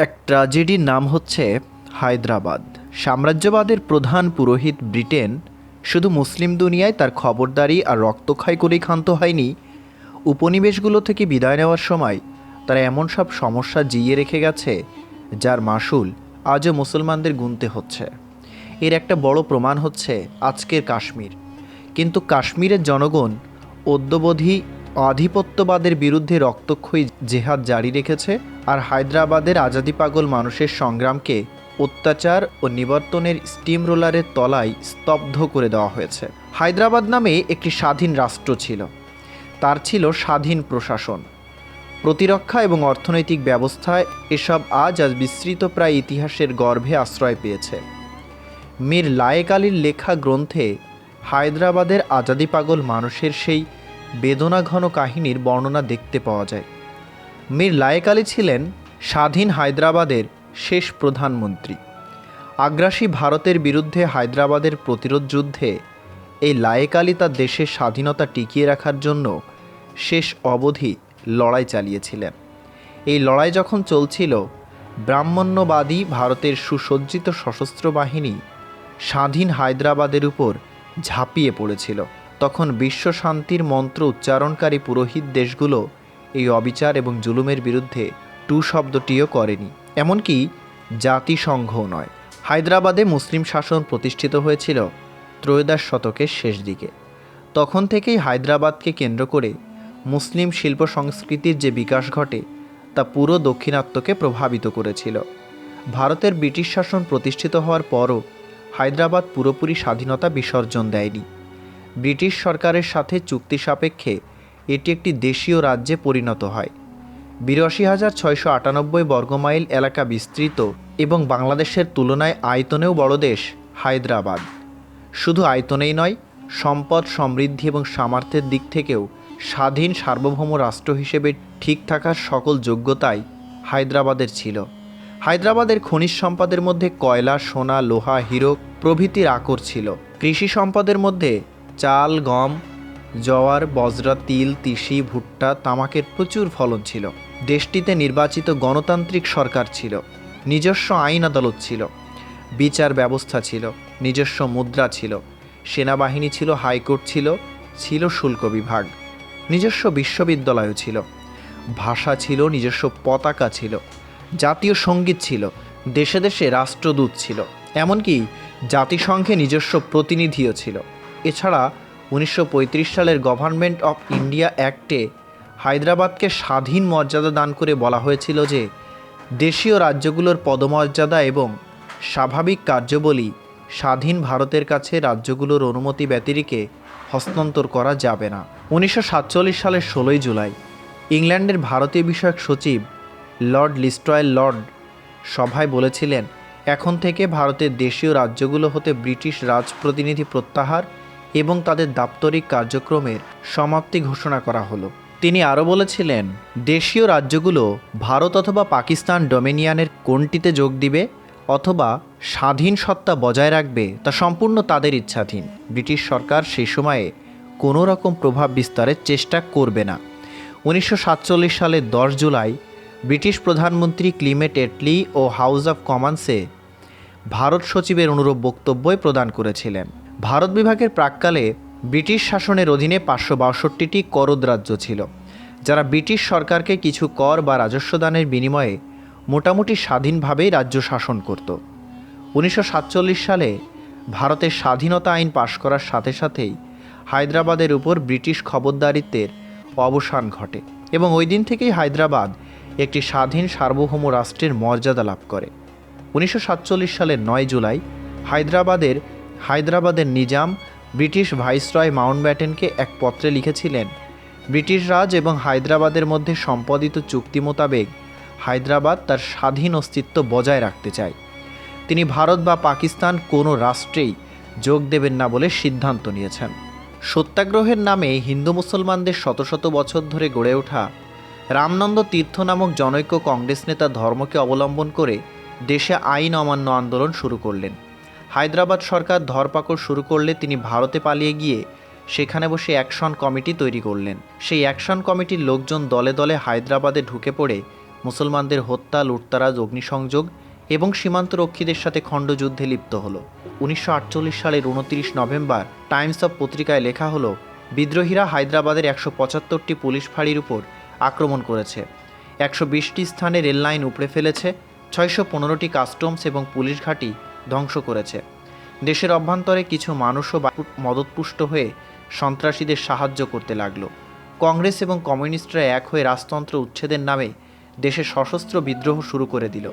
এক ট্র্যাজেডির নাম হচ্ছে হায়দ্রাবাদ। সাম্রাজ্যবাদের প্রধান পুরোহিত ব্রিটেন, শুধু মুসলিম দুনিয়ায় তার খবরদারি আর রক্তক্ষয় করেই ক্ষান্ত হয়নি। উপনিবেশগুলো থেকে বিদায় নেওয়ার সময় তারা এমন সব সমস্যা জিইয়ে রেখে গেছে, যার মাসুল আজও মুসলমানদের গুনতে হচ্ছে। এর একটা বড় প্রমাণ হচ্ছে আজকের কাশ্মীর। কিন্তু কাশ্মীরের জনগণ অদ্যবধি আধিপত্যবাদের বিরুদ্ধে রক্তক্ষয়ী জেহাদ জারি রেখেছে আর হায়দ্রাবাদের আজাদি পাগল মানুষের সংগ্রামকে অত্যাচার ও নিবর্তনের স্টিম রোলারের তলায় স্তব্ধ করে দেওয়া হয়েছে। হায়দ্রাবাদ নামে একটি স্বাধীন রাষ্ট্র ছিল। তার ছিল স্বাধীন প্রশাসন। প্রতিরক্ষা এবং অর্থনৈতিক ব্যবস্থায় এসব আজ আজ বিস্তৃত প্রায় ইতিহাসের গর্ভে আশ্রয় পেয়েছে। মীর লায়েক আলীর লেখা গ্রন্থে হায়দ্রাবাদের আজাদি পাগল মানুষের সেই বেদনাঘন কাহিনীর বর্ণনা দেখতে পাওয়া যায়। মীর লায়েক আলী ছিলেন স্বাধীন হায়দ্রাবাদের শেষ প্রধানমন্ত্রী। আগ্রাসী ভারতের বিরুদ্ধে হায়দ্রাবাদের প্রতিরোধ যুদ্ধে এই লায়েক আলী তার দেশের স্বাধীনতা টিকিয়ে রাখার জন্য শেষ অবধি লড়াই চালিয়েছিলেন। এই লড়াই যখন চলছিল, ব্রাহ্মণ্যবাদী ভারতের সুসজ্জিত সশস্ত্র বাহিনী স্বাধীন হায়দ্রাবাদের উপর ঝাঁপিয়ে পড়েছিল। তখন বিশ্ব শান্তির মন্ত্র উচ্চারণকারী পুরোহিত দেশগুলো এই অবিচার এবং জুলুমের বিরুদ্ধে টু শব্দটিও করেনি। এমনকি জাতিসংঘও নয়। হায়দ্রাবাদে মুসলিম শাসন প্রতিষ্ঠিত হয়েছিল ত্রয়োদশ শতকের শেষ দিকে। তখন থেকেই হায়দ্রাবাদকে কেন্দ্র করে মুসলিম শিল্প সংস্কৃতির যে বিকাশ ঘটে, তা পুরো দক্ষিণাত্যকে প্রভাবিত করেছিল। ভারতের ব্রিটিশ শাসন প্রতিষ্ঠিত হওয়ার পরও হায়দ্রাবাদ পুরোপুরি স্বাধীনতা বিসর্জন দেয়নি। ব্রিটিশ সরকারের সাথে চুক্তি সাপেক্ষে এটি একটি দেশীয় রাজ্যে পরিণত হয়। বিরাশি হাজার ছয়শো আটানব্বই বর্গমাইল এলাকা বিস্তৃত এবং বাংলাদেশের তুলনায় আয়তনেও বড় দেশ হায়দ্রাবাদ। শুধু আয়তনেই নয়, সম্পদ সমৃদ্ধি এবং সামর্থ্যের দিক থেকেও স্বাধীন সার্বভৌম রাষ্ট্র হিসেবে ঠিক থাকার সকল যোগ্যতাই হায়দ্রাবাদের ছিল। হায়দ্রাবাদের খনিজ সম্পদের মধ্যে কয়লা, সোনা, লোহা হীরক প্রভৃতির আকর ছিল। কৃষি সম্পদের মধ্যে চাল, গম জওয়ার বজরা, তিল, তিসি, ভুট্টা, তামাকের প্রচুর ফলন ছিল। দেশটিতে নির্বাচিত গণতান্ত্রিক সরকার ছিল। নিজস্ব আইন আদালত ছিল। বিচার ব্যবস্থা ছিল। নিজস্ব মুদ্রা ছিল। সেনাবাহিনী ছিল, হাইকোর্ট ছিল ছিল শুল্ক বিভাগ। নিজস্ব বিশ্ববিদ্যালয়ও ছিল। ভাষা ছিল, নিজস্ব পতাকা ছিল। জাতীয় সংগীত ছিল। দেশে দেশে রাষ্ট্রদূত ছিল। এমনকি জাতিসংঘে নিজস্ব প্রতিনিধিও ছিল। এছাড়া উনিশশো পঁয়ত্রিশ সালের গভর্নমেন্ট অফ ইন্ডিয়া অ্যাক্টে হায়দ্রাবাদকে স্বাধীন মর্যাদা দান করে বলা হয়েছিল যে, দেশীয় রাজ্যগুলোর পদমর্যাদা এবং স্বাভাবিক কার্যবলী স্বাধীন ভারতের কাছে রাজ্যগুলোর অনুমতি ব্যতিরিকে হস্তান্তর করা যাবে না। উনিশশো সাতচল্লিশ সালের ষোলোই জুলাই ইংল্যান্ডের ভারতীয় বিষয়ক সচিব লর্ড লিস্ট্রয়েল লর্ড সভায় বলেছিলেন, এখন থেকে ভারতের দেশীয় রাজ্যগুলো হতে ব্রিটিশ রাজপ্রতিনিধি প্রত্যাহার এবং তাদের দাপ্তরিক কার্যক্রমের সমাপ্তি ঘোষণা করা হলো। তিনি আরও বলেছিলেন, দেশীয় রাজ্যগুলো ভারত অথবা পাকিস্তান ডোমিনিয়ানের কোনটিতে যোগ দিবে অথবা স্বাধীন সত্তা বজায় রাখবে তা সম্পূর্ণ তাদের ইচ্ছাধীন। ব্রিটিশ সরকার সেই সময়ে কোনো রকম প্রভাব বিস্তারের চেষ্টা করবে না। উনিশশো সাতচল্লিশ সালের দশ জুলাই ব্রিটিশ প্রধানমন্ত্রী ক্লিমেট এটলি ও হাউস অব কমন্সে ভারত সচিবের অনুরূপ বক্তব্যই প্রদান করেছিলেন। ভারত বিভাগের প্রাককালে ব্রিটিশ শাসনের অধীনে পাঁচশো বাষট্টিটি করদ রাজ্য ছিল, যারা ব্রিটিশ সরকারকে কিছু কর বা রাজস্ব দানের বিনিময়ে মোটামুটি স্বাধীনভাবেই রাজ্য শাসন করত। উনিশশো সাতচল্লিশ সালে ভারতের স্বাধীনতা আইন পাশ করার সাথে সাথেই হায়দ্রাবাদের উপর ব্রিটিশ খবরদারিত্বের অবসান ঘটে এবং ওই দিন থেকেই হায়দ্রাবাদ একটি স্বাধীন সার্বভৌম রাষ্ট্রের মর্যাদা লাভ করে। উনিশশো সাতচল্লিশ সালের নয় জুলাই হায়দ্রাবাদের হায়দ্রাবাদের নিজাম ব্রিটিশ ভাইসরয় মাউন্টব্যাটেনকে এক পত্রে লিখেছিলেন, ব্রিটিশ রাজ এবং হায়দ্রাবাদের মধ্যে সম্পাদিত চুক্তি মোতাবেক হায়দ্রাবাদ তার স্বাধীন অস্তিত্ব বজায় রাখতে চায়। তিনি ভারত বা পাকিস্তান কোনো রাষ্ট্রেই যোগ দেবেন না বলে সিদ্ধান্ত নিয়েছেন। সত্যাগ্রহের নামে হিন্দু মুসলমানদের শত শত বছর ধরে গড়ে ওঠা রামনন্দ তীর্থ নামক জনৈক্য কংগ্রেস নেতা ধর্মকে অবলম্বন করে দেশে আইন অমান্য আন্দোলন শুরু করলেন। হায়দ্রাবাদ সরকার ধরপাকড় শুরু করলে তিনি ভারতে পালিয়ে গিয়ে সেখানে বসে অ্যাকশন কমিটি তৈরি করলেন। সেই অ্যাকশন কমিটির লোকজন দলে দলে হায়দ্রাবাদে ঢুকে পড়ে মুসলমানদের হত্যা, লুটতারাজ, অগ্নিসংযোগ এবং সীমান্তরক্ষীদের সাথে খণ্ডযুদ্ধে লিপ্ত হলো। উনিশশো আটচল্লিশ সালের উনত্রিশ নভেম্বর টাইমস অফ পত্রিকায় লেখা হলো, বিদ্রোহীরা হায়দ্রাবাদের একশো পঁচাত্তরটি পুলিশ ফাঁড়ির উপর আক্রমণ করেছে। একশো বিশটি স্থানে রেললাইন উপড়ে ফেলেছে, ছয়শো পনেরোটি কাস্টমস এবং পুলিশ ঘাঁটি ধ্বংস করেছে। দেশের অভ্যন্তরে কিছু মানুষও মদতপুষ্ট হয়ে সন্ত্রাসীদের সাহায্য করতে লাগল। কংগ্রেস এবং কমিউনিস্টরা এক হয়ে রাজতন্ত্র উচ্ছেদের নামে দেশে সশস্ত্র বিদ্রোহ শুরু করে দিল,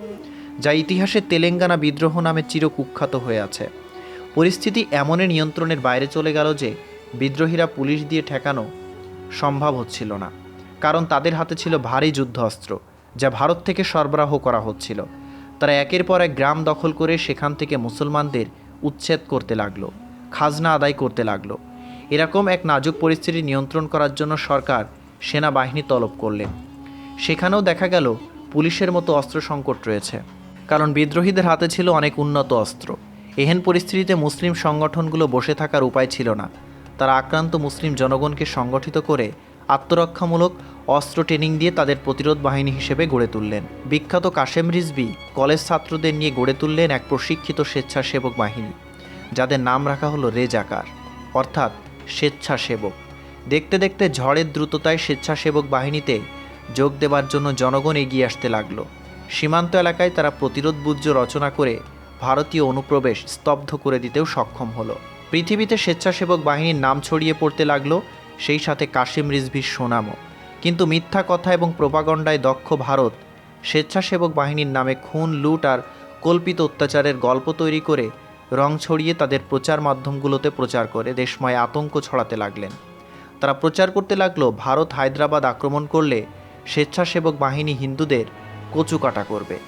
যা ইতিহাসে তেলেঙ্গানা বিদ্রোহ নামে চিরকুখ্যাত হয়ে আছে। পরিস্থিতি এমনই নিয়ন্ত্রণের বাইরে চলে গেল যে বিদ্রোহীরা পুলিশ দিয়ে ঠেকানো সম্ভব হচ্ছিল না, কারণ তাদের হাতে ছিল ভারী যুদ্ধ অস্ত্র, যা ভারত থেকে সরবরাহ করা হচ্ছিল। তারা একের পর এক গ্রাম দখল করে সেখান থেকে মুসলমানদের উচ্ছেদ করতে লাগল, খাজনা আদায় করতে লাগল। এরকম এক নাজুক পরিস্থিতি নিয়ন্ত্রণ করার জন্য সরকার সেনাবাহিনী তলব করলেন। সেখানেও দেখা গেল পুলিশের মতো অস্ত্র সংকট রয়েছে, কারণ বিদ্রোহীদের হাতে ছিল অনেক উন্নত অস্ত্র। এহেন পরিস্থিতিতে মুসলিম সংগঠনগুলো বসে থাকার উপায় ছিল না। তারা আক্রান্ত মুসলিম জনগণকে সংগঠিত করে আত্মরক্ষামূলক অস্ত্র ট্রেনিং দিয়ে তাদের প্রতিরোধ বাহিনী হিসেবে গড়ে তুললেন। বিখ্যাত কাশেম রিজবি কলেজ ছাত্রদের নিয়ে গড়ে তুললেন এক প্রশিক্ষিত স্বেচ্ছাসেবক বাহিনী, যাদের নাম রাখা হলো রেজাকার, অর্থাৎ স্বেচ্ছাসেবক। দেখতে দেখতে ঝড়ের দ্রুততায় স্বেচ্ছাসেবক বাহিনীতে যোগ দেবার জন্য জনগণ এগিয়ে আসতে লাগল। সীমান্ত এলাকায় তারা প্রতিরোধ বুজ্জ রচনা করে ভারতীয় অনুপ্রবেশ স্তব্ধ করে দিতেও সক্ষম হলো। পৃথিবীতে স্বেচ্ছাসেবক বাহিনীর নাম ছড়িয়ে পড়তে লাগল সেই সাথে কাশিম রিজভির সুনামও। কিন্তু মিথ্যা কথা এবং প্রপাগণ্ডায় দক্ষ ভারত স্বেচ্ছাসেবক বাহিনীর নামে খুন, লুট আর কল্পিত অত্যাচারের গল্প তৈরি করে রং ছড়িয়ে তাদের প্রচার মাধ্যমগুলোতে প্রচার করে দেশময় আতঙ্ক ছড়াতে লাগলেন। তারা প্রচার করতে লাগল, ভারত হায়দ্রাবাদ আক্রমণ করলে স্বেচ্ছাসেবক বাহিনী হিন্দুদের কচুকাটা করবে।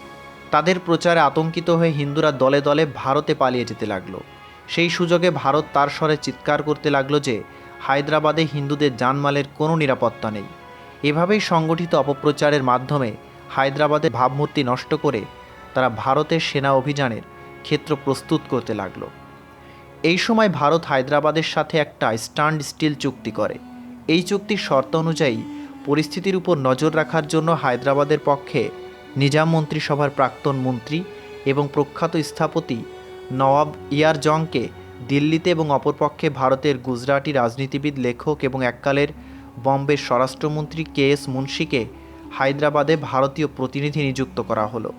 তাদের প্রচারে আতঙ্কিত হয়ে হিন্দুরা দলে দলে ভারতে পালিয়ে যেতে লাগল। সেই সুযোগে ভারত তার স্বরে চিৎকার করতে লাগল যে, হায়দ্রাবাদে হিন্দুদের জানমালের কোনো নিরাপত্তা নেই। এভাবেই সংগঠিত অপপ্রচারের মাধ্যমে হায়দ্রাবাদের ভাবমূর্তি নষ্ট করে তারা ভারতের সেনা অভিযানের ক্ষেত্র প্রস্তুত করতে লাগল। এই সময় ভারত হায়দ্রাবাদের সাথে একটা স্ট্যান্ড স্টিল চুক্তি করে। এই চুক্তির শর্ত অনুযায়ী পরিস্থিতির উপর নজর রাখার জন্য হায়দ্রাবাদের পক্ষে নিজাম মন্ত্রিসভার প্রাক্তন মন্ত্রী এবং প্রখ্যাত স্থপতি নওয়াব ইয়ার জংকে দিল্লিতে এবং অপরপক্ষে ভারতের গুজরাটি রাজনীতিবিদ, লেখক এবং এককালের বম্বের স্বরাষ্ট্রমন্ত্রী কে এস মুন্সিকে হায়দ্রাবাদে ভারতীয় প্রতিনিধি নিযুক্ত করা হলো।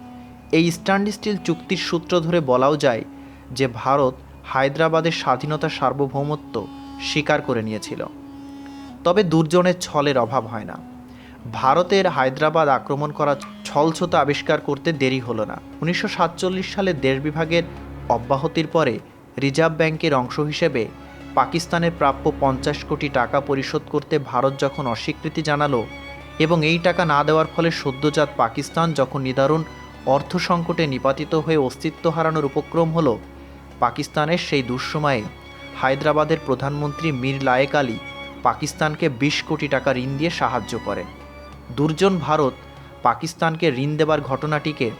এই স্ট্যান্ড স্টিল চুক্তির সূত্র ধরে বলাও যায় যে ভারত হায়দ্রাবাদের স্বাধীনতা সার্বভৌমত্ব স্বীকার করে নিয়েছিল। তবে দুর্জনের ছলের অভাব হয় না। ভারতের হায়দ্রাবাদ আক্রমণ করা ছলছতা আবিষ্কার করতে দেরি হলো না। উনিশশো সাতচল্লিশ সালে দেশ বিভাগের অব্যাহতির পরে রিজার্ভ ব্যাংকের অংশ হিসেবে পাকিস্তানের প্রাপ্য পঞ্চাশ কোটি টাকা পরিশোধ করতে ভারত যখন অস্বীকৃতি জানালো এবং এই টাকা না দেওয়ার ফলে সদ্যজাত পাকিস্তান যখন নিদারুণ অর্থ সংকটে নিপাতিত হয়ে অস্তিত্ব হারানোর উপক্রম হলো, পাকিস্তানের সেই দুঃসময়ে হায়দ্রাবাদের প্রধানমন্ত্রী মীর লায়েক আলী পাকিস্তানকে বিশ কোটি টাকা ঋণ দিয়ে সাহায্য করেন। দুর্জন ভারত পাকিস্তানকে ঋণ দেবার ঘটনাটিকে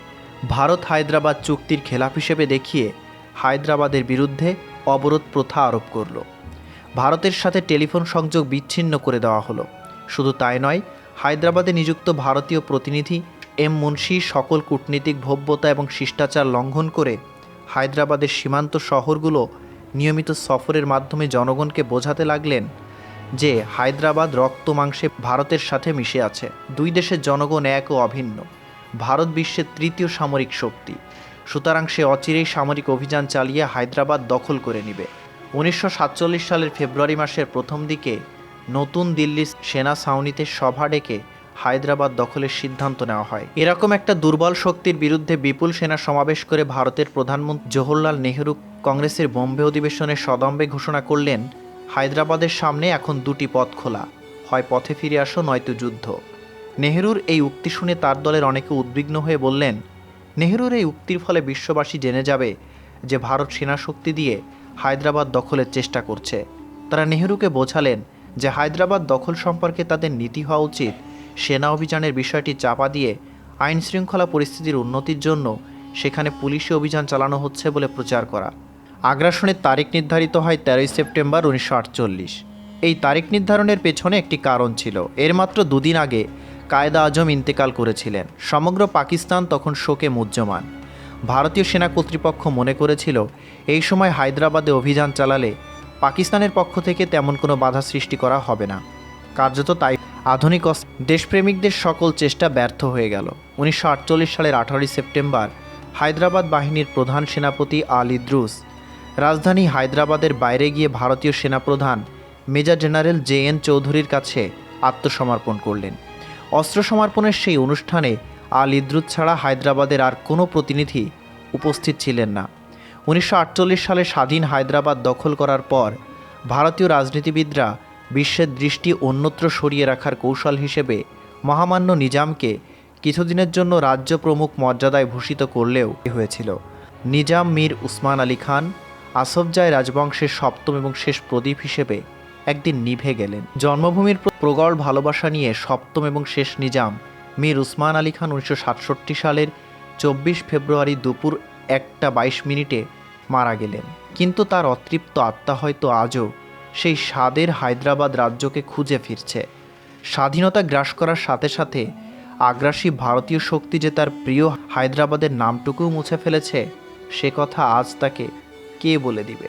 ভারত হায়দ্রাবাদ চুক্তির খেলাপ হিসেবে দেখিয়ে হায়দ্রাবাদের বিরুদ্ধে অবরোধ প্রথা আরোপ করল। ভারতের সাথে টেলিফোন সংযোগ বিচ্ছিন্ন করে দেওয়া হলো। শুধু তাই নয়, হায়দ্রাবাদে নিযুক্ত ভারতীয় প্রতিনিধি এম মুন্সি সকল কূটনীতিক ভব্যতা এবং শিষ্টাচার লঙ্ঘন করে হায়দ্রাবাদের সীমান্ত শহরগুলো নিয়মিত সফরের মাধ্যমে জনগণকে বোঝাতে লাগলেন যে হায়দ্রাবাদ রক্ত মাংসে ভারতের সাথে মিশে আছে। দুই দেশের জনগণ এক ও অভিন্ন। ভারত বিশ্বের তৃতীয় সামরিক শক্তি। সুতরাং সে অচিরেই সামরিক অভিযান চালিয়ে হায়দ্রাবাদ দখল করে নেবে। উনিশশো সালের ফেব্রুয়ারি মাসের প্রথম দিকে নতুন দিল্লির সেনা ছাউনিতে সভা ডেকে হায়দ্রাবাদ দখলের সিদ্ধান্ত নেওয়া হয়। এরকম একটা দুর্বল শক্তির বিরুদ্ধে বিপুল সেনা সমাবেশ করে ভারতের প্রধানমন্ত্রী জওহরলাল নেহরু কংগ্রেসের বোম্বে অধিবেশনে সদম্বে ঘোষণা করলেন, হায়দ্রাবাদের সামনে এখন দুটি পথ খোলা, হয় পথে ফিরে আসো নয়তো যুদ্ধ। নেহরুর এই উক্তি শুনে তার দলের অনেকে উদ্বিগ্ন হয়ে বললেন নেহরুর এই উক্তির ফলে বিশ্ববাসী জেনে যাবে যে ভারত সেনাশক্তি দিয়ে হায়দ্রাবাদ দখলের চেষ্টা করছে। তারা নেহরুকে বোঝালেন যে হায়দ্রাবাদ দখল সম্পর্কে তাদের নীতি হওয়া উচিত। সেনা অভিযানের বিষয়টি চাপা দিয়ে আইন শৃঙ্খলা পরিস্থিতির উন্নতির জন্য সেখানে পুলিশি অভিযান চালানো হচ্ছে বলে প্রচার করা। আগ্রাসনের তারিখ নির্ধারিত হয় তেরোই সেপ্টেম্বর উনিশশো আটচল্লিশ। এই তারিখ নির্ধারণের পেছনে একটি কারণ ছিল। এর মাত্র দুদিন আগে কায়দা আজম ইন্তেকাল করেছিলেন। সমগ্র পাকিস্তান তখন শোকে মুহ্যমান। ভারতীয় সেনা কর্তৃপক্ষ মনে করেছিল, এই সময় হায়দ্রাবাদে অভিযান চালালে পাকিস্তানের পক্ষ থেকে তেমন কোনো বাধা সৃষ্টি করা হবে না। কার্যত তাই আধুনিক দেশপ্রেমিকদের সকল চেষ্টা ব্যর্থ হয়ে গেল। উনিশশো আটচল্লিশ সালের আঠারোই সেপ্টেম্বর হায়দ্রাবাদ বাহিনীর প্রধান সেনাপতি আল ইদ্রুস রাজধানী হায়দ্রাবাদের বাইরে গিয়ে ভারতীয় সেনাপ্রধান মেজর জেনারেল জে এন চৌধুরীর কাছে আত্মসমর্পণ করলেন। অস্ত্র সমর্পণের সেই অনুষ্ঠানে আল ইদ্রুস ছাড়া হায়দ্রাবাদের আর কোনো প্রতিনিধি উপস্থিত ছিলেন না। উনিশশো আটচল্লিশ সালে স্বাধীন হায়দ্রাবাদ দখল করার পর ভারতীয় রাজনীতিবিদরা বিশ্বের দৃষ্টি অন্যত্র সরিয়ে রাখার কৌশল হিসেবে মহামান্য নিজামকে কিছুদিনের জন্য রাজ্য প্রমুখ মর্যাদায় ভূষিত করলেও হয়েছিল। নিজাম মীর উসমান আলী খান আসফজায় রাজবংশের সপ্তম এবং শেষ প্রদীপ হিসেবে একদিন নিভে গেলেন। জন্মভূমির প্র- প্রগড় ভালোবাসা নিয়ে সপ্তম এবং শেষ নিজাম, মীর উসমান আলী খান উনিশশো সাতষট্টি সালের চব্বিশ ফেব্রুয়ারি দুপুর একটা বাইশ মিনিটে মারা গেলেন। কিন্তু তার অতৃপ্ত আত্মা হয়তো আজও সেই স্বাদের হায়দ্রাবাদ রাজ্যকে খুঁজে ফিরছে। স্বাধীনতা গ্রাস করার সাথে সাথে আগ্রাসী ভারতীয় শক্তি যে তার প্রিয় হায়দ্রাবাদের নামটুকুও মুছে ফেলেছে, সে কথা আজ তাকে কে বলে দিবে?